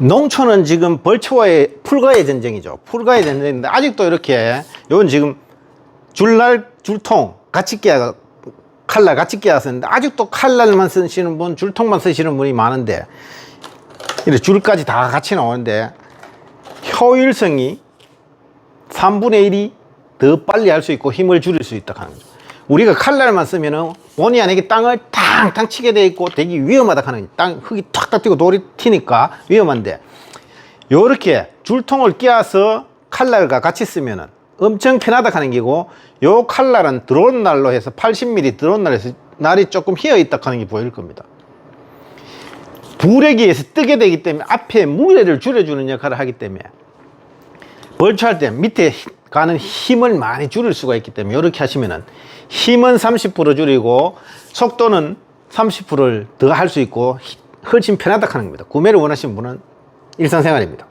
농촌은 지금 벌초와의 풀과의 전쟁이죠. 풀과의 전쟁인데 아직도 이렇게 요건 지금 줄날 줄통 같이 끼야 칼날 같이 끼야 쓰는데 아직도 칼날만 쓰시는 분 줄통만 쓰시는 분이 많은데 이렇게 줄까지 다 같이 나오는데 효율성이 3분의 1이 더 빨리 할 수 있고 힘을 줄일 수 있다 하는 거죠. 우리가 칼날만 쓰면은 본의 아니게 땅을 탕탕 치게 돼 있고 되게 위험하다 하는. 땅 흙이 탁탁 튀고 돌이 튀니까 위험한데 요렇게 줄통을 끼워서 칼날과 같이 쓰면은 엄청 편하다 하는 게고 요 칼날은 드론 날로 해서 80mm 드론 날에서 날이 조금 휘어 있다 하는 게 보일 겁니다. 불에 의해서 뜨게 되기 때문에 앞에 무게를 줄여주는 역할을 하기 때문에 벌초할 때 밑에 히- 가는 힘을 많이 줄일 수가 있기 때문에 이렇게 하시면은 힘은 30% 줄이고 속도는 30%를 더 할 수 있고 히- 훨씬 편하다 하는 겁니다. 구매를 원하시는 분은 일상생활입니다.